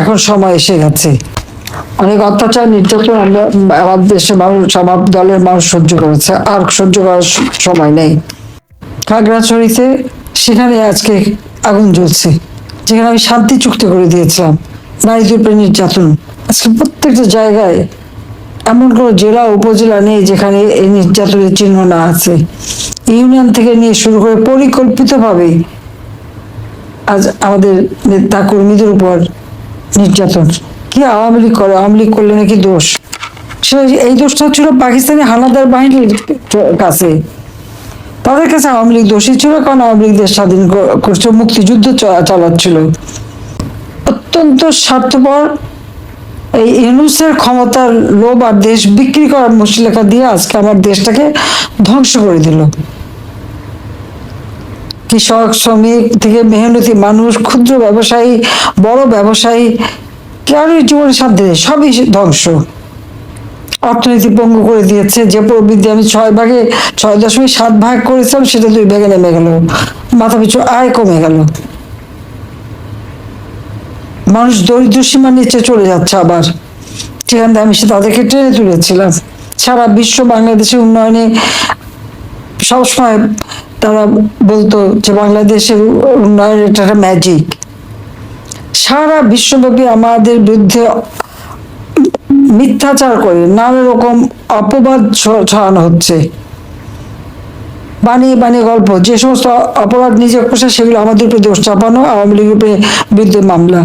এখন সময় এসে গেছে। অনেক অত্যাচার, নির্যাতন আমাদের দেশের মানুষ আমার দলের মানুষ সহ্য করেছে। আর সহ্য করার সময় নেই। খাগড়াছড়িতে সেখানে আজকে আগুন জ্বলছে। যেখানে আমি শান্তি চুক্তি করে দিয়েছিলাম। নারীদের উপরে নির্যাতন। আজকে প্রত্যেকটা জায়গায় এমন কোনো জেলা, উপজেলা নেই যেখানে এই নির্যাতনের চিহ্ন না আছে। ইউনিয়ন থেকে নিয়ে শুরু করে পরিকল্পিতভাবে আজ আমাদের নেতা কর্মীদের উপর নির্যাতন। কি আওয়ামী লীগ করে? আওয়ামী লীগ করলে নাকি দোষ? সেটা এই দোষটা ছিল পাকিস্তানি হানাদার বাহিনীর কাছে। তাদের কাছে আওয়ামী লীগ দোষী ছিল কারণ আওয়ামী লীগ দেশ স্বাধীন করছে, মুক্তিযুদ্ধ চালাচ্ছিল। অত্যন্ত স্বার্থপর এই ইউনুসের ক্ষমতার লোভ আর দেশ বিক্রি করার মুশলেখা দিয়ে আজকে আমার দেশটাকে ধ্বংস করে দিল। কৃষক, শ্রমিক থেকে মেহনতি মানুষ, ক্ষুদ্র ব্যবসায়ী, বড় ব্যবসায়ী কারোর জীবনের সাথে সবই ধ্বংস। অর্থনীতি পঙ্গু করে দিয়েছে, যে প্রবৃদ্ধি আমি ছয় ভাগে, ছয় দশমিক সাত ভাগ করেছিলাম, সেটা দুই ভাগে নেমে গেল। মাথা পিছু আয় কমে গেল। মানুষ দরিদ্র সীমার নিচে চলে যাচ্ছে আবার। সেখান থেকে আমি সে তাদেরকে টেনে তুলেছিলাম। সারা বিশ্ব বাংলাদেশের উন্নয়নে সবসময় তারা বলতো যে বাংলাদেশের উন্নয়ন এটা ম্যাজিক সারা বিশ্বব্যাপী আমাদের বিরুদ্ধে মিথ্যাচার করে নানা রকম অপবাদ ছড়ানো হচ্ছে। বানিয়ে বানিয়ে গল্প, যে সমস্ত অপরাধ নিজে করছে সেগুলো আমাদের উপরে দোষ চাপানো, আওয়ামী লীগের উপরে বিরুদ্ধে মামলা।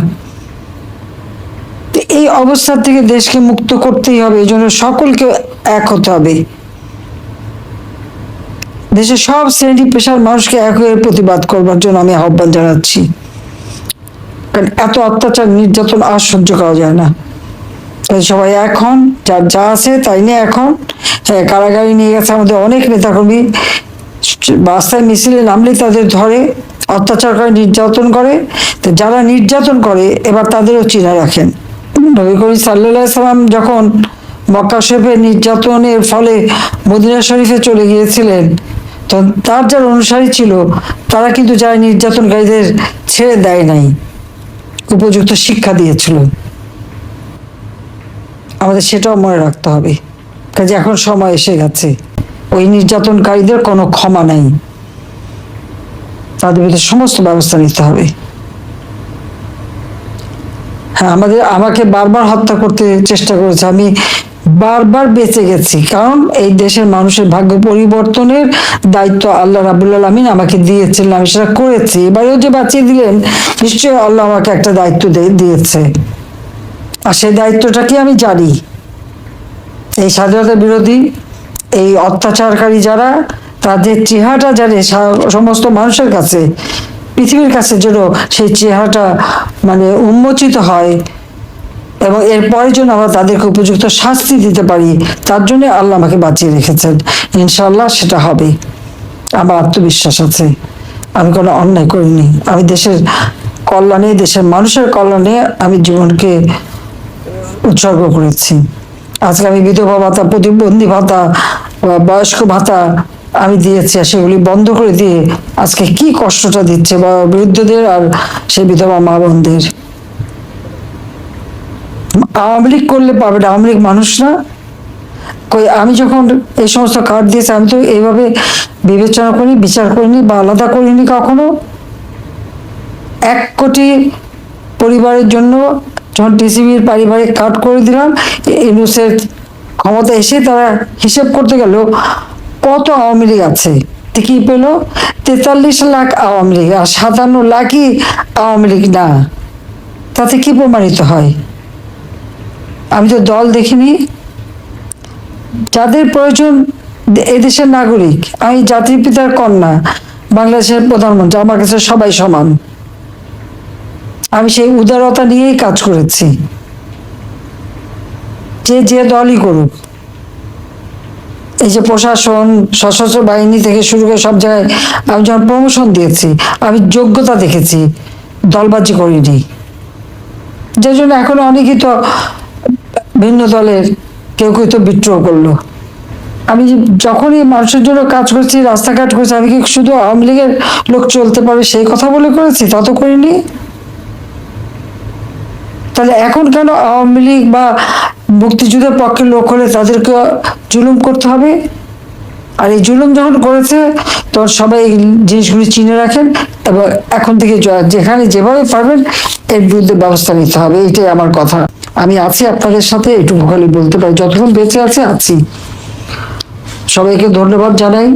এই অবস্থা থেকে দেশকে মুক্ত করতেই হবে এই জন্য সকলকে এক হতে হবে। দেশের সব শ্রেণি পেশার মানুষকে এক হয়ে প্রতিবাদ করবার জন্য আমি আহ্বান জানাচ্ছি। কারণ এত অত্যাচার, নির্যাতন আর সহ্য করা যায় না। তাই সবাই এখন যার যা আছে তাই নিয়ে এখন কারাগারে নিয়ে গেছে আমাদের অনেক নেতাকর্মী। রাস্তায় মিছিলে নামলে তাদের ধরে, অত্যাচার করে, নির্যাতন করে। তো যারা নির্যাতন করে, এবার তাদেরও চিনা রাখেন। নবী করিম সাল্লাহ সাল্লাম যখন মক্কা শরীফে নির্যাতনের ফলে মদিনা শরীফে চলে গিয়েছিলেন তার যারা অনুসারী ছিল, তারা কিন্তু যারা নির্যাতনকারীদের ছেড়ে দেয় নাই, উপযুক্ত শিক্ষা দিয়েছিল। আমাদের সেটাও মনে রাখতে হবে। কাজে এখন সময় এসে গেছে। ওই নির্যাতনকারীদের কোনো ক্ষমা নাই। তাদের বিরুদ্ধে সমস্ত ব্যবস্থা নিতে হবে। হ্যাঁ আমাদের, আমাকে বারবার হত্যা করতে চেষ্টা করেছে। আমি বারবার বেঁচে গেছি। কারণ এই দেশের মানুষের ভাগ্য পরিবর্তনের দায়িত্ব আল্লাহ রাবুল আলমিন আমাকে দিয়েছিলেন, আমি সেটা করেছি। এবারেও যে বাঁচিয়ে দিলেন, নিশ্চয়ই আল্লাহ আমাকে একটা দায়িত্ব দিয়ে- দিয়েছে। আর সেই দায়িত্বটাকে আমি জানি? এই স্বাধীনতা বিরোধী, এই অত্যাচারকারী যারা, তাদের চেহারাটা জানে সমস্ত মানুষের কাছে, পৃথিবীর কাছে যেন সেই চেহারাটা মানে উন্মোচিত হয় এবং এরপরে যেন আমরা তাদেরকে উপযুক্ত শাস্তি দিতে পারি, তার জন্য আল্লাহ আমাকে বাঁচিয়ে রেখেছেন। ইনশাল্লাহ সেটা হবে। আমার আত্মবিশ্বাস আছে। আমি কোনো অন্যায় করিনি। আমি দেশের কল্যাণে, দেশের মানুষের কল্যাণে আমি জীবনকে উৎসর্গ করেছি। আজকে আমি বিধবা ভাতা, প্রতিবন্ধী ভাতা বয়স্ক ভাতা আমি দিয়েছি আর সেগুলি বন্ধ করে দিয়ে আজকে কি কষ্টটা দিচ্ছে বা বৃদ্ধদের আর সেই বিধবা মা বোনদের আওয়ামী লীগ করলে পাবে না, আওয়ামী লীগ মানুষ না। কই, আমি যখন এই সমস্ত কার্ড দিয়েছি, আমি তো এইভাবে বিবেচনা করিনি, বিচার করিনি বা আলাদা করিনি কখনো। এক কোটি পরিবারের জন্য যখন টিসিবির পারিবারিক কার্ড করে দিলাম ইউনুসের ক্ষমতা এসে তারা হিসেব করতে গেল, কত আওয়ামী লীগ আছে? কি পেল? তেতাল্লিশ লাখ আওয়ামী লীগ আর সাতান্ন লাখই আওয়ামী লীগ না। তাতে কি প্রমাণিত হয়? আমি তো দল দেখিনি। যাদের প্রয়োজন এদেশের নাগরিক, আমি জাতির পিতার কন্যা, বাংলাদেশের প্রধানমন্ত্রী, আমার কাছে সবাই সমান। আমি সেই উদারতা নিয়েই কাজ করেছি। যে যে দলই করুক, এই যে প্রশাসন, সশস্ত্র বাহিনী থেকে শুরু করে সব জায়গায় আমি যখন প্রমোশন দিয়েছি, আমি যোগ্যতা দেখেছি, দলবাজি করিনি। যে জন্য এখন অনেকেই তো ভিন্ন দলের কেউ কেউ তো বিদ্রোহ করল। আমি যখনই মানুষের জন্য কাজ করছি, রাস্তাঘাট করছি, আমি কি শুধু আওয়ামী লীগের লোক চলতে পারে সেই কথা বলে করেছি? তা তো করিনি। তাহলে এখন কেন আওয়ামী লীগ বা মুক্তিযুদ্ধের পক্ষে লোক হলে তাদেরকে জুলুম করতে হবে? আর এই জুলুম যখন করেছে, তখন সবাই এই জিনিসগুলি চিনে রাখেন এবং এখন থেকে যেখানে যেভাবে পারবেন, এর বিরুদ্ধে ব্যবস্থা নিতে হবে। এইটাই আমার কথা। আমি আছি আপনাদের সাথে, এটুকু খালি বলতে পারি। যতক্ষণ বেঁচে আছে, আছি। সবাইকে ধন্যবাদ জানাই।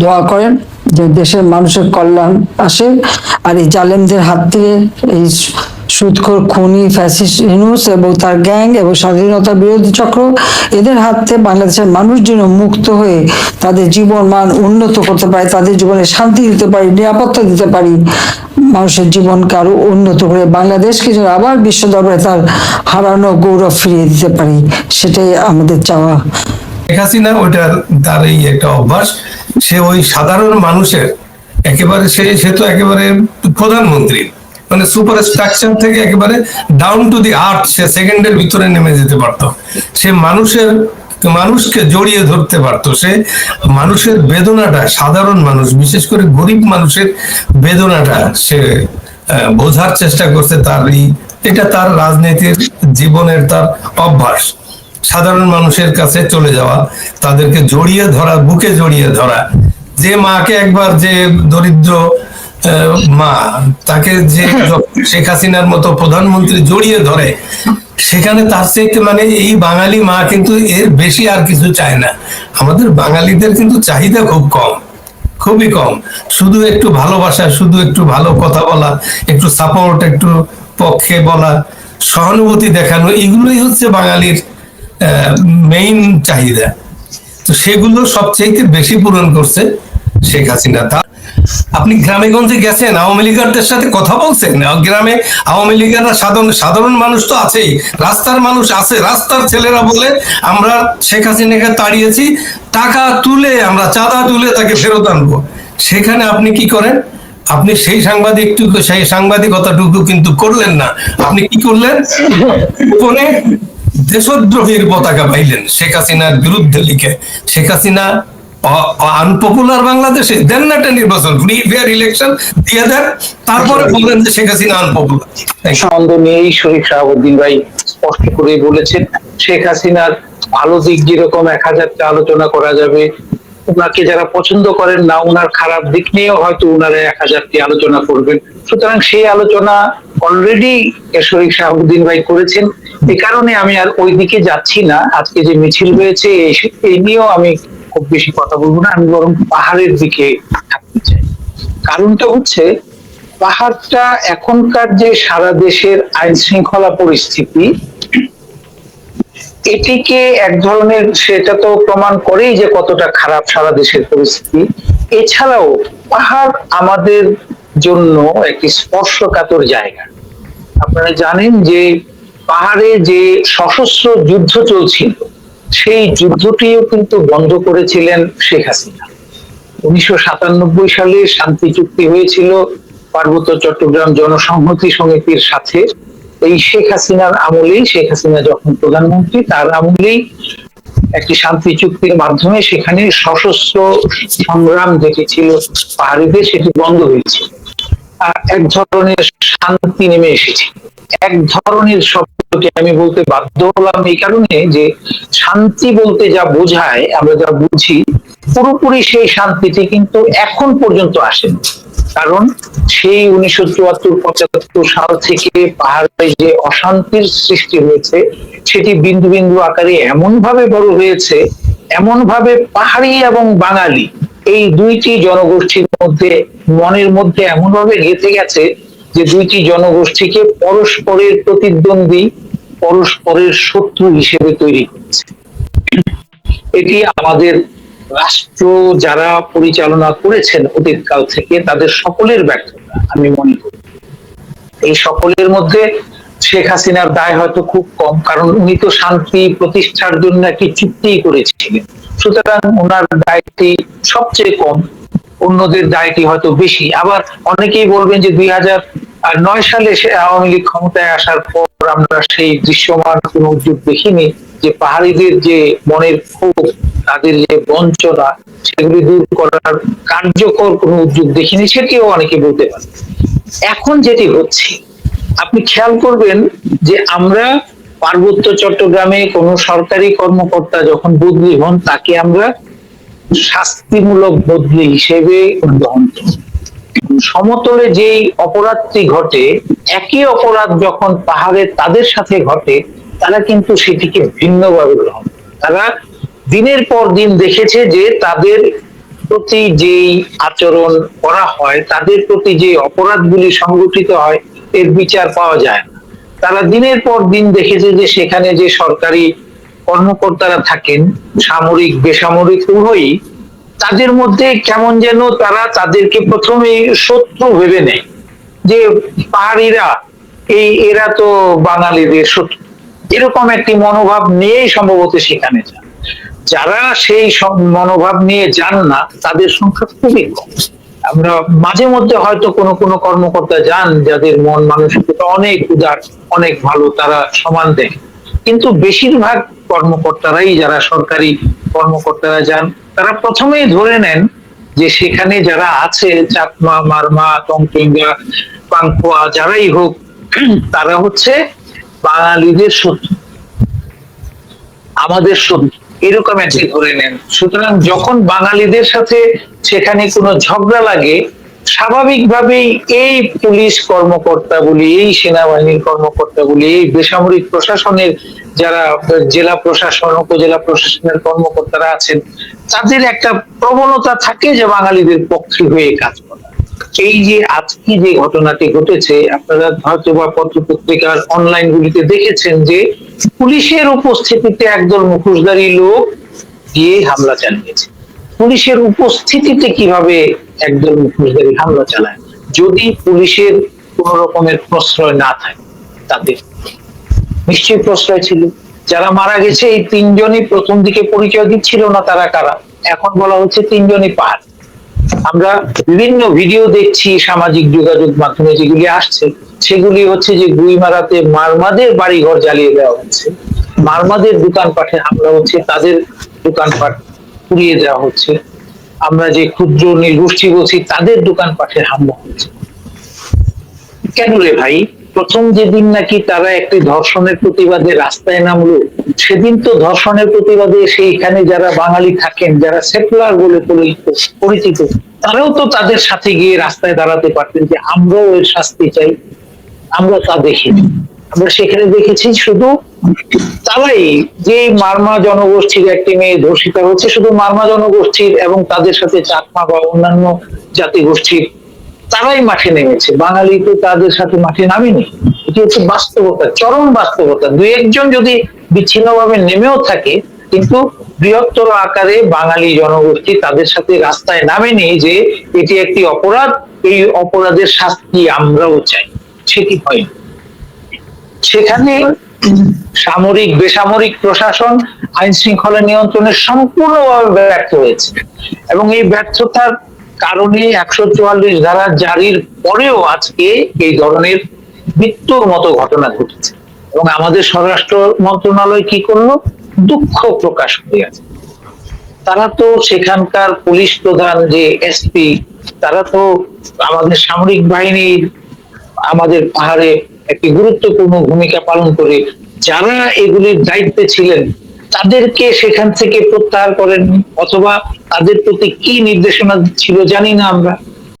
দোয়া করেন যে দেশের মানুষের কল্যাণ আসে। আর এই জালেমদের হাত থেকে এই সুদখোর খুনি ফ্যাসিস্ট ইনুস এবং তার গ্যাং এবং স্বাধীনতা বিরোধী চক্র এদের হাত থেকে বাংলাদেশের মানুষ যেন মুক্ত হয়ে তাদের জীবন মান উন্নত করতে পারে, তাদের জীবনে শান্তি দিতে পারি, নিরাপত্তা দিতে পারি, মানুষের জীবনকে আরও উন্নত করে বাংলাদেশকে যেন আবার বিশ্ব দরবারে তার হারানো গৌরব ফিরিয়ে দিতে পারি, সেটাই আমাদের চাওয়া। শেখ হাসিনা ওইটার এই একটা অভ্যাস, সে ওই সাধারণ মানুষের একেবারে সে সে তো একেবারে প্রধানমন্ত্রী। মানে সুপার স্ট্রাকচার থেকে একেবারে ডাউন টু দি আর্থ সে সেকেন্ডের ভিতরে নেমে যেতে পারতো। সে মানুষের, মানুষকে জড়িয়ে ধরতে পারতো। সে মানুষের বেদনাটা, সাধারণ মানুষ, বিশেষ করে গরিব মানুষের বেদনাটা সে বোঝার চেষ্টা করছে তার এটা তার রাজনীতির জীবনের তার অভ্যাস। সাধারণ মানুষের কাছে চলে যাওয়া, তাদেরকে জড়িয়ে ধরা, বুকে জড়িয়ে ধরা। যে মাকে একবার যে দরিদ্র মা তাকে যে শেখ হাসিনার মতো প্রধানমন্ত্রী জড়িয়ে ধরে সেখানে তার চাইতে মানে এই বাঙালি মা কিন্তু এর বেশি আর কিছু চায় না। আমাদের বাঙালিদের কিন্তু চাহিদা খুব কম খুবই কম। শুধু একটু ভালোবাসা শুধু একটু ভালো কথা বলা একটু সাপোর্ট একটু পক্ষে বলা সহানুভূতি দেখানো এগুলোই হচ্ছে বাঙালির মেইন চাহিদা। তো সেগুলো সবচেয়ে বেশি পূরণ করছে শেখ হাসিনা। তা আপনি গ্রামে গঞ্জে গেছেন, আওয়ামী লীগারদের সাথে কথা বলছেন? গ্রামে আওয়ামী লীগাররা সাধারণ সাধারণ মানুষ তো আছেই। রাস্তার মানুষ আছে, রাস্তার ছেলেরা বলে, আমরা শেখ হাসিনাকে তাড়িয়েছি, টাকা তুলে আমরা চাঁদা তুলে তাকে ফেরত আনব। সেখানে আপনি কি করেন? আপনি সেই সাংবাদিকটুকু, সেই সাংবাদিকতাটুকু কিন্তু করলেন না। আপনি কি করলেন? গোপনে দেশদ্রোহীর পতাকা পাইলেন শেখ হাসিনার বিরুদ্ধে লিখে। শেখ হাসিনা আনপপুলার বাংলাদেশে, দেন না একটা নির্বাচন ফ্রি ফেয়ার ইলেকশন দিয়ে দেন, তারপরে বলেন যে শেখ হাসিনা আনপপুলার সন্দেহ নেই শরীফ শাহাবুদ্দিন ভাই স্পষ্ট করে বলেছেন, শেখ হাসিনার ভালো দিক যেরকম এক হাজারটা আলোচনা করা যাবে ওনাকে যারা পছন্দ করেন না ওনার খারাপ দিক নিয়েও হয়তো ওনারা এক হাজারটি আলোচনা করবেন। সুতরাং সেই আলোচনা অলরেডি শরীফ শাহাবুদ্দিন ভাই করেছেন। এ কারণে আমি আর ওই দিকে যাচ্ছি না, আজকে যে মিছিল এই- এই নিয়েও আমি খুব বেশি কথা বলব না, আমি বরং পাহাড়ের দিকে থাকতে চাই। কারণটা হচ্ছে, পাহাড়টা এখনকার যে সারা দেশের আইন শৃঙ্খলা পরিস্থিতি, এটিকে এক ধরনের, সেটা তো প্রমাণ করেই যে কতটা খারাপ সারা দেশের পরিস্থিতি। এছাড়াও, পাহাড় আমাদের জন্য একটি স্পর্শকাতর জায়গা। আপনারা জানেন যে পাহাড়ে যে সশস্ত্র যুদ্ধ চলছিল সেই যুদ্ধটিও কিন্তু বন্ধ করেছিলেন শেখ হাসিনা। উনিশশো সাতানব্বই সালে শান্তি চুক্তি হয়েছিল, পার্বত্য চট্টগ্রাম জনসংহতি সমিতির সাথে। এই শেখ হাসিনার আমলেই, শেখ হাসিনা যখন প্রধানমন্ত্রী, তার আমলেই একটি শান্তি চুক্তির মাধ্যমে সেখানে সশস্ত্র সংগ্রাম যেটি ছিল পাহাড়িদের, সেটি বন্ধ হয়েছিল। এক ধরনের শান্তি নেমে এসেছে। এক ধরনের শব্দকে আমি বলতে বাধ্য হলাম এই কারণে যে শান্তি বলতে যা বোঝায়, আমরা যা বুঝি, পুরোপুরি সেই শান্তিটি কিন্তু এখন পর্যন্ত আসেনি। কারণ সেই উনিশশো চুয়াত্তর পঁচাত্তর সাল থেকে পাহাড়ে যে অশান্তির সৃষ্টি হয়েছে, সেটি বিন্দু বিন্দু আকারে এমন ভাবে বড় হয়েছে এমন ভাবে পাহাড়ি এবং বাঙালি, এই দুইটি জনগোষ্ঠীর মধ্যে, মনের মধ্যে এমন ভাবে গেঁথে গেছে যে দুইটি জনগোষ্ঠীকে পরস্পরের প্রতিদ্বন্দ্বী, পরস্পরের শত্রু হিসেবে তৈরি করেছে। এটি আমাদের রাষ্ট্র যারা পরিচালনা করেছেন অতীতকাল থেকে, তাদের সকলের ব্যর্থতা, আমি মনে করি। এই সকলের মধ্যে শেখ হাসিনার দায় হয়তো খুব কম, কারণ উনি তো শান্তি প্রতিষ্ঠার জন্য একটি চুক্তি করেছিলেন। সুতরাং ওনার দায়টি সবচেয়ে কম। অন্যদের দায়টি হয়তো বেশি। আবার অনেকেই বলবেন যে দুই হাজার নয় সালে আওয়ামী লীগ ক্ষমতায় আসার পর আমরা সেই দৃশ্যমান কোন উদ্যোগ দেখিনি যে পাহাড়িদের যে মনের ক্ষোভ তাদের যে বঞ্চনা, সেগুলি দূর করার কার্যকর কোনো উদ্যোগ দেখিনি, সেটিও অনেকে বলতে পারে এখন যেটি হচ্ছে, আপনি খেয়াল করবেন যে আমরা পার্বত্য চট্টগ্রামে কোনো সরকারি কর্মকর্তা যখন বদলি হন, তাকে আমরা শাস্তিমূলক বদলি হিসেবে গ্রহণ করি। সমতলে যেই অপরাধটি ঘটে একই অপরাধ যখন পাহাড়ে তাদের সাথে ঘটে, তারা কিন্তু সেটিকে ভিন্নভাবে গ্রহণ তারা দিনের পর দিন দেখেছে যে তাদের প্রতি যেই আচরণ করা হয়, তাদের প্রতি যে অপরাধগুলি সংগঠিত হয়, এর বিচার পাওয়া যায় না। তারা দিনের পর দিন দেখেছে যে সেখানে যে সরকারি কর্মকর্তারা থাকেন, সামরিক, বেসামরিক, উভয়ই, তাদের মধ্যে কেমন যেন তারা তাদেরকে প্রথমে শত্রু ভেবে নেয় যে পাহাড়িরা, এই এরা তো বাঙালিদের শত্রু। এরকম একটি মনোভাব নিয়েই সম্ভবত সেখানে যান। যারা সেই মনোভাব নিয়ে যান না, তাদের সংখ্যা খুবই কম। আমরা মাঝে মধ্যে হয়তো কোনো কোনো কর্মকর্তা যান, যাদের মন মানসিকতা অনেক উদার, অনেক ভালো, তারা সমান দেয় কিন্তু বেশিরভাগ কর্মকর্তারাই যারা সরকারি কর্মকর্তারা যান, তারা প্রথমেই ধরে নেন যে সেখানে যারা আছে, চাকমা, মারমা, টংটিঙ্গা, পাংখোয়া, যারাই হোক, তারা হচ্ছে বাঙালিদের শত্রু। আমাদের শত্রু। এরকম একটি ধরে নেন। সুতরাং যখন বাঙালিদের সাথে সেখানে কোনো ঝগড়া লাগে, স্বাভাবিকভাবেই এই পুলিশ কর্মকর্তা বলি এই সেনাবাহিনীর কর্মকর্তা বলি এই বেসামরিক প্রশাসনের যারা জেলা প্রশাসন, উপজেলা প্রশাসনের কর্মকর্তারা আছেন, তাদের একটা প্রবণতা থাকে যে বাঙালিদের পক্ষে হয়ে কাজ করা। এই যে আজকে যে ঘটনাটি ঘটেছে, আপনারা হয়তো বা পত্র পত্রিকার অনলাইন গুলিতে দেখেছেন যে পুলিশের উপস্থিতিতে একদল মুখোশধারী লোক গিয়ে হামলা চালিয়েছে। পুলিশের উপস্থিতিতে কীভাবে একদল মুখোশধারী হামলা চালায়? যদি পুলিশের কোন রকমের প্রশ্রয় না থাকে, তাদের নিশ্চয়ই প্রশ্রয় ছিল। যারা মারা গেছে, এই তিনজনই প্রথম দিকে পরিচয় দিচ্ছিল না তারা কারা? এখন বলা হচ্ছে তিনজনই পাহাড় আমরা বিভিন্ন ভিডিও দেখছি সামাজিক যোগাযোগ মাধ্যমে যেগুলি আসছে। সেগুলি হচ্ছে যে গুইমারাতে মারমাদের বাড়িঘর জ্বালিয়ে দেওয়া হচ্ছে। মারমাদের দোকানপাটে হামলা হচ্ছে, তাদের দোকানপাট পুড়িয়ে দেওয়া হচ্ছে। আমরা যে ক্ষুদ্র নির্গোষ্ঠী বলছি, তাদের দোকানপাটে হামলা হচ্ছে। কেন রে ভাই? প্রথম যেদিন নাকি তারা একটি ধর্ষণের প্রতিবাদে রাস্তায় নামলো, সেদিন তো ধর্ষণের প্রতিবাদে সেইখানে যারা বাঙালি থাকেন, যারা সেকুলার বলে পরিচিত তারাও তো তাদের সাথে গিয়ে রাস্তায় দাঁড়াতে পারতেন যে আমরাও এর শাস্তি চাই, আমরা তা দেখিনি। আমরা সেখানে দেখেছি শুধু তারাই, যে মারমা জনগোষ্ঠীর একটি মেয়ে ধর্ষিত হচ্ছে, শুধু মারমা জনগোষ্ঠীর এবং তাদের সাথে চাকমা বা অন্যান্য জাতি গোষ্ঠীর তারাই মাঠে নেমেছে। বাঙালি তো তাদের সাথে মাঠে নামেনি। এটি হচ্ছে বাস্তবতা, চরম বাস্তবতা। দুই একজন যদি বিচ্ছিন্নভাবে নেমেও থাকে, কিন্তু বৃহত্তর আকারে বাঙালি জনগোষ্ঠী তাদের সাথে রাস্তায় নামেনি যে এটি একটি অপরাধ, এই অপরাধের শাস্তি আমরাও চাই। সেটি হয়নি। সেখানে সামরিক, বেসামরিক প্রশাসন আইন শৃঙ্খলা নিয়ন্ত্রণে সম্পূর্ণভাবে ব্যর্থ হয়েছে। এবং এই ব্যর্থতার কারণে একশো চুয়াল্লিশ ধারা জারির পরেও আজকে এই ধরনের মৃত্যুর মতো ঘটনা ঘটেছে। এবং আমাদের স্বরাষ্ট্র মন্ত্রণালয় কি করল? দুঃখ প্রকাশ করিয়াছে। তারা তো সেখানকার পুলিশ প্রধান যে এসপি, তারা তো আমাদের সামরিক বাহিনীর আমাদের পাহাড়ে একটি গুরুত্বপূর্ণ ভূমিকা পালন করে। যারা এগুলির দায়িত্বে ছিলেন তাদেরকে সেখান থেকে প্রত্যাহার করেন অথবা তাদের প্রতি কি নির্দেশনা ছিল জানি না আমরা।